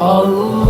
আল্লাহু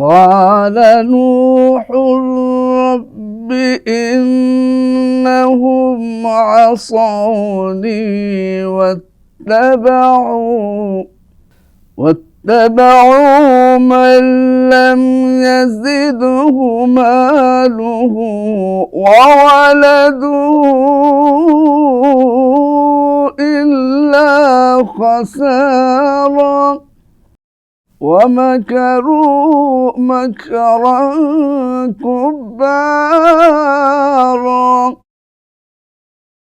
قال نوح رب إنهم عصوني واتبعوا واتبعوا من لم يزده ماله وولده إلا خسارا. ومكروا مكرا كبارا.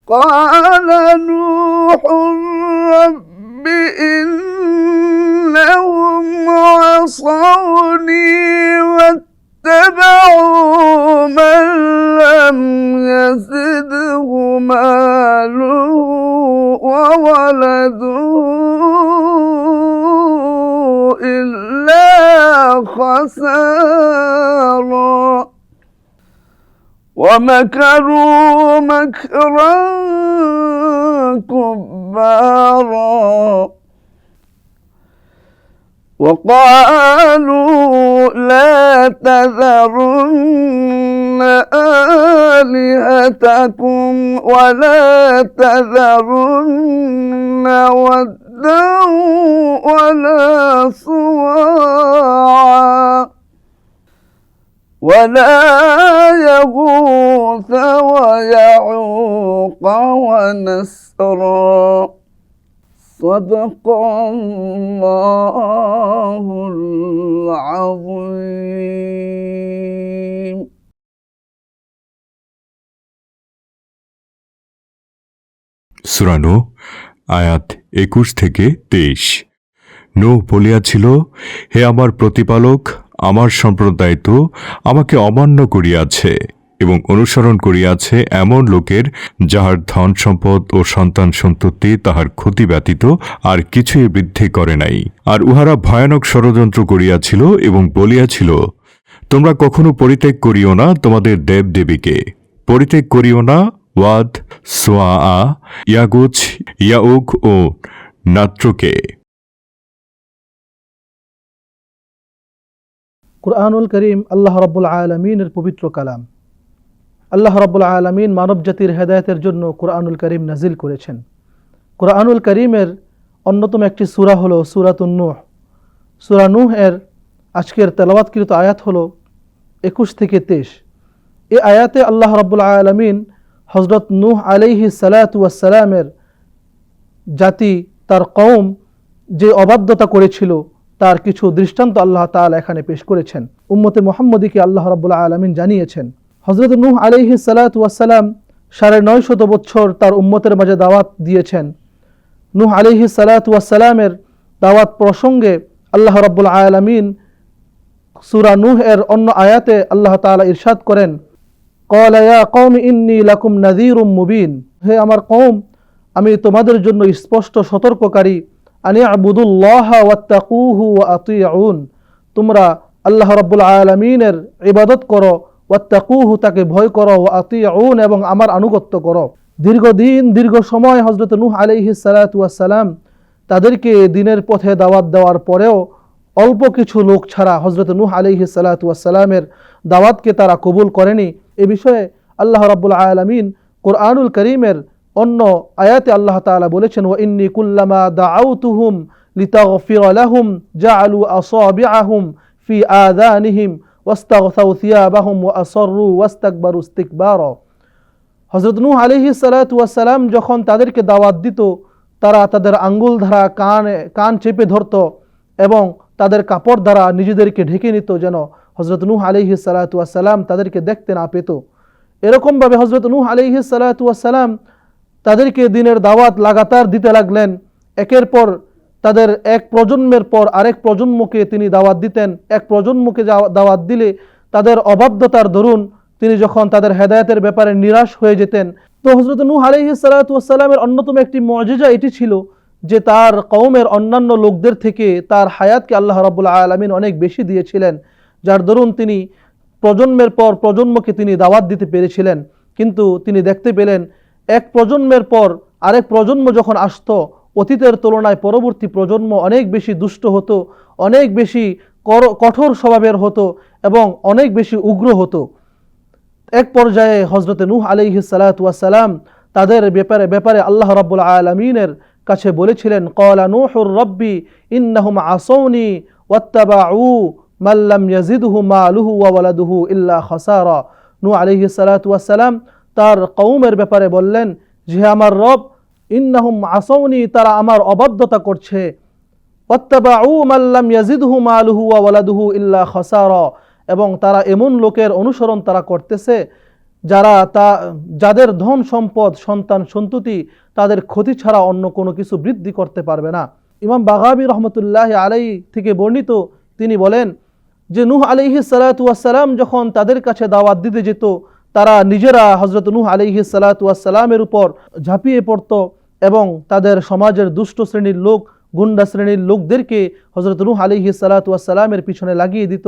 قال نوح رب إنهم عصوني واتبعوا من لم يزده ماله وولده. إلا خسارا. ومكروا مكرا كبارا. وقالوا لا تذرن آلهتكم ولا تذرن ولا سواعا ولا يغوث ويعوق ونسرا. صدق الله العظيم. سورة نو آيات একুশ থেকে তেইশ। নো বলিয়াছিল, হে আমার প্রতিপালক, আমার সম্প্রদায় তো আমাকে অমান্য করিয়াছে এবং অনুসরণ করিয়াছে এমন লোকের যাহার ধন সম্পদ ও সন্তান সন্ততি তাহার ক্ষতি ব্যতীত আর কিছুই বৃদ্ধি করে নাই। আর উহারা ভয়ানক ষড়যন্ত্র করিয়াছিল এবং বলিয়াছিল, তোমরা কখনো পরিত্যাগ করিও না তোমাদের দেব দেবীকে পরিত্যাগ করিও না ওয়াদ, সোয়া ইয়াগুচ ইয়াউক ও নাত্রকে। কুরআনুল করিম আল্লাহ রব্বুল আলমিনের পবিত্র কালাম। আল্লাহ রব্বুল আলমিন মানব জাতির হেদায়তের জন্য কুরআনুল করিম নাজিল করেছেন। কুরআনুল করিমের অন্যতম একটি সুরা হলো সুরাতুন নূহ। সূরা নূহ এর আজকের তেলাওয়াতকৃত আয়াত হলো একুশ থেকে তেইশ। এ আয়াতে আল্লাহ রব্বুল আলমিন হজরত নূহ আলাইহি সালাতামের জাতি, তার কওম যে অবাধ্যতা করেছিল, তার কিছু দৃষ্টান্ত আল্লাহ তাআলা এখানে পেশ করেছেন। উম্মতে মোহাম্মদীকে আল্লাহ রাবুল্লাহ আলমিন জানিয়েছেন হজরত নূহ আলিহি সালাতাম সাড়ে নয় শত বছর তার উম্মতের মাঝে দাওয়াত দিয়েছেন। নূহ আলিহি সালাতামের দাওয়াত প্রসঙ্গে আল্লাহ রাবুল আলমিন সুরা নূহ এর অন্য আয়াতে আল্লাহ তাআলা ইরশাদ করেন নাজিরুম মুবিন হে আমার কৌম আমি তোমাদের জন্য স্পষ্ট সতর্ককারী। আনি আবুদুল্লাহন তোমরা আল্লাহ রব্বুল আলমিনের ইবাদত করো, ওয়াত্তাকুহু তাকে ভয় করো ও আউন এবং আমার আনুগত্য করো। দীর্ঘদিন, দীর্ঘ সময় হজরত নুহ আলিহি সালাতাম তাদেরকে দিনের পথে দাওয়াত দেওয়ার পরেও অল্প কিছু লোক ছাড়া হজরত নুহ আলিহি সালাতামের দাওয়াতকে তারা কবুল করেনি। এ বিষয়ে আল্লাহ রাব্বুল আলমিন কোরআনুল করিমের অন্য আয়াতে আল্লাহ তাআলা বলেছেন ও ইন্নি কুল্লামা দাআউতুহুম লিতাগফির লাহুম, জাআলু আসাবিআহুম ফি আযানিহিম, ওয়াস্তাগসাউ থিয়াবাহুম ওয়া আসররু ওয়াস্তাকবারু ইস্তিকবারা হজরত নূহ আলিহি সালাতাম যখন তাদেরকে দাওয়াত দিত, তারা তাদের আঙ্গুল ধারা কান কান চেপে ধরত এবং তাদের কাপড় দ্বারা নিজেদেরকে ঢেকে নিত যেন হজরত নূহ আলিহি সালাতাম তাদেরকে দেখতে না পেত। এরকমভাবে হজরত নূহ আলিহি সালাতাম তাদেরকে দিনের দাওয়াত লাগাতার দিতে লাগলেন। একের পর তাদের এক প্রজন্মের পর আরেক প্রজন্মকে তিনি দাওয়াত দিতেন। এক প্রজন্মকে দাওয়াত দিলে তাদের অবাধ্যতার দরুন তিনি যখন তাদের হেদায়েতের ব্যাপারে নিরাশ হয়ে যেতেন। তো হজরত নূহ আলহি সালাতামের অন্যতম একটি মজেজা এটি ছিল যে তার কওমের অন্যান্য লোকদের থেকে তার হায়াতকে আল্লাহ রাবুল আলমিন অনেক বেশি দিয়েছিলেন। যার দরুন তিনি প্রজন্মের পর প্রজন্মকে তিনি দাওয়াত দিতে পেরেছিলেন, কিন্তু তিনি দেখতে পেলেন এক প্রজন্মের পর আরেক প্রজন্ম যখন আসত, অতীতের তুলনায় পরবর্তী প্রজন্ম অনেক বেশি দুষ্ট হতো, অনেক বেশি কঠোর স্বভাবের হতো এবং অনেক বেশি উগ্র হতো। এক পর্যায়ে হজরত নূহ আলিহি সালাম তাদের ব্যাপারে ব্যাপারে আল্লাহ রাব্বুল আলমিনের কাছে বলেছিলেন কলা নূহুর রব্বি ইন্নাহুম আসৌনি ওয়াত্তাবাউ মাল্লাম ইয়াজিদহু মালুহু ওয়া ওয়ালাদুহু ইল্লা খাসারা। নূহ আলিহি সালাম তার কৌমের ব্যাপারে বললেন যে আমার রব, ইন্নাহুম আসৌনি তারা আমার অবাধ্যতা করছে। ওয়াত্তাবাউ মাল্লাম ইয়াজিদহু মালুহু ওয়া ওয়ালাদুহু ইল্লা খাসারা। এবং তারা এমন লোকের অনুসরণ তারা করতেছে, যারা তা, যাদের ধন সম্পদ, সন্তান সন্ততি, তাদের ক্ষতি ছাড়া অন্য কোনো কিছু বৃদ্ধি করতে পারবে না। ইমাম বাগাবি রহমতুল্লাহ আলাই থেকে বর্ণিত তিনি বলেন যে নূহ আলিহি সালাতাম যখন তাদের কাছে দাওয়াত দিতে যেত, তারা নিজেরা হজরত নূহ আলিহি সালাতামের উপর ঝাঁপিয়ে পড়ত এবং তাদের সমাজের দুষ্ট শ্রেণির লোক, গুন্ডা শ্রেণির লোকদেরকে হজরত নূহ আলিহি সালাতামের পিছনে লাগিয়ে দিত।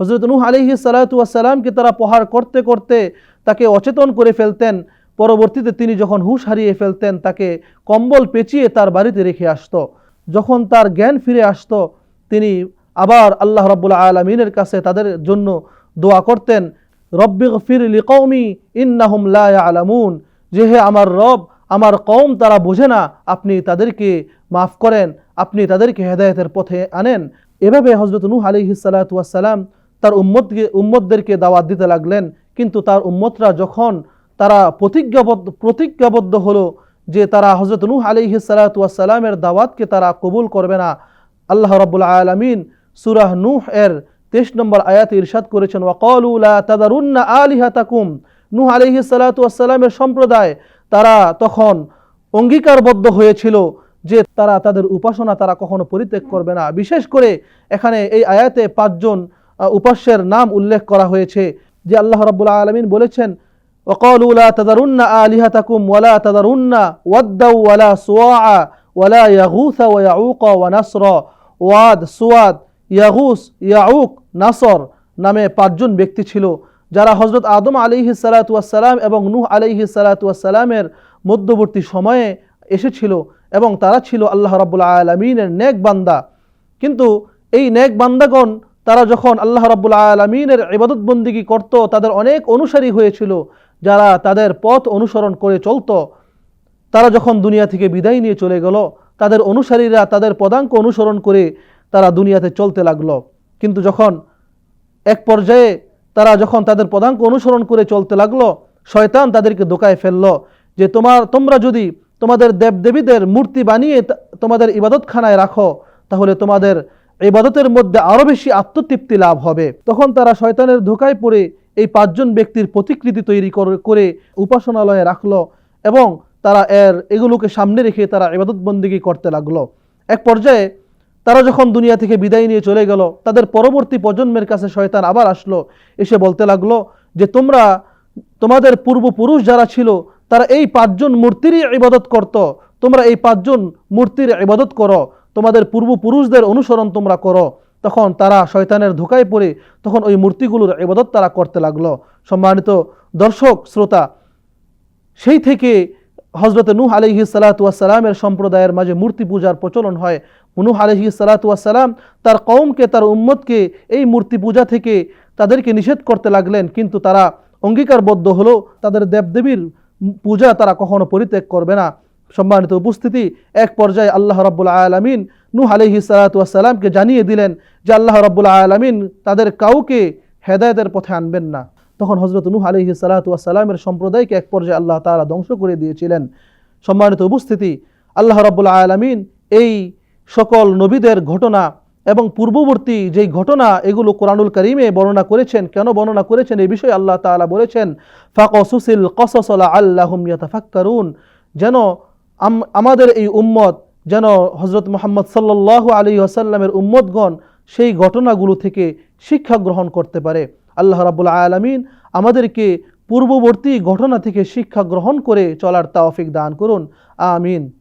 হজরত নূহ আলিহি সালাতামকে তারা প্রহার করতে করতে তাকে অচেতন করে ফেলতেন। পরবর্তীতে তিনি যখন হুঁশ হারিয়ে ফেলতেন, তাকে কম্বল পেঁচিয়ে তার বাড়িতে রেখে আসত। যখন তার জ্ঞান ফিরে আসত, তিনি আবার আল্লাহ রাব্বুল আলমিনের কাছে তাদের জন্য দোয়া করতেন রব্বি ফির লিকৌমি ইন্নাহুম লা আলামুন যে হে আমার রব, আমার কওম তারা বোঝে না, আপনি তাদেরকে মাফ করেন, আপনি তাদেরকে হেদায়েতের পথে আনেন। এভাবে হজরত নূহ আলিহি সালাতাম তার উম্মতকে, উম্মতদেরকে দাওয়াত দিতে লাগলেন। কিন্তু তার উম্মতরা যখন তারা প্রতিজ্ঞাবদ্ধ প্রতিজ্ঞাবদ্ধ হলো যে তারা হজরত নূহ আলিহি সালাতামের দাওয়াতকে তারা কবুল করবে না, আল্লাহ রাব্বুল আলামিন সুরাহ নূহ এর তেইশ নম্বর আয়াতে ইরশাদ করেছেন ওয়াকালুলা তাদারুন্না আলিহাতাকুম নূহ আলিহি সালাতামের সম্প্রদায় তারা তখন অঙ্গীকারবদ্ধ হয়েছিল যে তারা তাদের উপাসনা তারা কখনো পরিত্যাগ করবে না বিশেষ করে এখানে এই আয়াতে পাঁচজন আহ, উপাস্যের নাম উল্লেখ করা হয়েছে যে আল্লাহ রাব্বুল আলামিন বলেছেন وقالوا لا تذرن آلهتكم ولا تذرن ودا ولا سواعا ولا يغوث ويعوق ونصر ওয়াদ সুয়াদ ইয়াগুস, ইয়াউক, নাসর নামে পাঁচজন ব্যক্তি ছিল, যারা হজরত আদম আলিহি সালাতাম এবং নূহ আলিহি সালাতামের মধ্যবর্তী সময়ে এসেছিল এবং তারা ছিল আল্লাহ রাবুল আলমিনের নেক বান্দা। কিন্তু এই নেক বান্দাগণ, তারা যখন আল্লাহ রাবুল আলমিনের ইবাদত বন্দিগি করত, তাদের অনেক অনুসারী হয়েছিল, যারা তাদের পথ অনুসরণ করে চলতো। তারা যখন দুনিয়া থেকে বিদায় নিয়ে চলে গেল, তাদের অনুসারীরা তাদের পদাঙ্ক অনুসরণ করে তারা দুনিয়াতে চলতে লাগল। কিন্তু যখন এক পর্যায়ে তারা যখন তাদের পদাঙ্ক অনুসরণ করে চলতে লাগল, শয়তান তাদেরকে দোকায় ফেলল যে, তোমার, তোমরা যদি তোমাদের দেবদেবীদের মূর্তি বানিয়ে তোমাদের ইবাদতখানায় রাখো, তাহলে তোমাদের ইবাদতের মধ্যে আরও বেশি আত্মতৃপ্তি লাভ হবে। তখন তারা শয়তানের ধোকায় পড়ে এই পাঁচজন ব্যক্তির প্রতিকৃতি তৈরি করে- উপাসনালয়ে রাখল এবং তারা এর, এগুলোকে সামনে রেখে তারা ইবাদত বন্দিগি করতে লাগল। এক পর্যায়ে তারা যখন দুনিয়া থেকে বিদায় নিয়ে চলে গেল, তাদের পরবর্তী প্রজন্মের কাছে শয়তান আবার আসলো, এসে বলতে লাগল যে, তোমরা, তোমাদের পূর্বপুরুষ যারা ছিল, তারা এই পাঁচজন মূর্তিরই ইবাদত করত। তোমরা এই পাঁচজন মূর্তির ইবাদত করো। তোমাদের পূর্বপুরুষদের অনুসরণ তোমরা করো। তখন তারা শয়তানের ধোকায় পড়ে তখন ওই মূর্তিগুলোর ইবাদত তারা করতে লাগল। সম্মানিত দর্শক, শ্রোতা, সেই থেকে হজরত নূহ আলহি সালাতামের সম্প্রদায়ের মাঝে মূর্তি পূজার প্রচলন হয়। নূহ আলহি সালাতাম তার কৌমকে তার উম্মতকে এই মূর্তি পূজা থেকে তাদেরকে নিষেধ করতে লাগলেন। কিন্তু তারা অঙ্গীকারবদ্ধ হলো, তাদের দেবদেবীর পূজা তারা কখনো পরিত্যাগ করবে না। সম্মানিত উপস্থিতি, এক পর্যায়ে আল্লাহ রাব্বুল আলমিন নূহ আলহি সালাতামকে জানিয়ে দিলেন যে আল্লাহ রাব্বুল আলমিন তাদের কাউকে হেদায়তের পথে আনবেন না। তখন হজরত নূহ আলহি সালাতামের সম্প্রদায়কে এক পর্যায়ে আল্লাহ তাআলা ধ্বংস করে দিয়েছিলেন। সম্মানিত উপস্থিতি, আল্লাহ রাব্বুল আলমিন এই সকল নবীদের ঘটনা এবং পূর্ববর্তী যেই ঘটনা, এগুলো কোরআনুল করিমে বর্ণনা করেছেন। কেন বর্ণনা করেছেন? এই বিষয়ে আল্লাহ তাআলা বলেছেন, ফাকসুসিল কসসলা আল্লাহুম ইয়াতাফাক্কারুন। যেন আম- আমাদের এই উম্মত, যেন হজরত মোহাম্মদ সাল্লাহ আলী আসাল্লামের উম্মতগণ সেই ঘটনাগুলো থেকে শিক্ষা গ্রহণ করতে পারে। আল্লাহ রাবুল আলমিন আমাদেরকে পূর্ববর্তী ঘটনা থেকে শিক্ষা গ্রহণ করে চলার তাওফিক দান করুন। আমিন।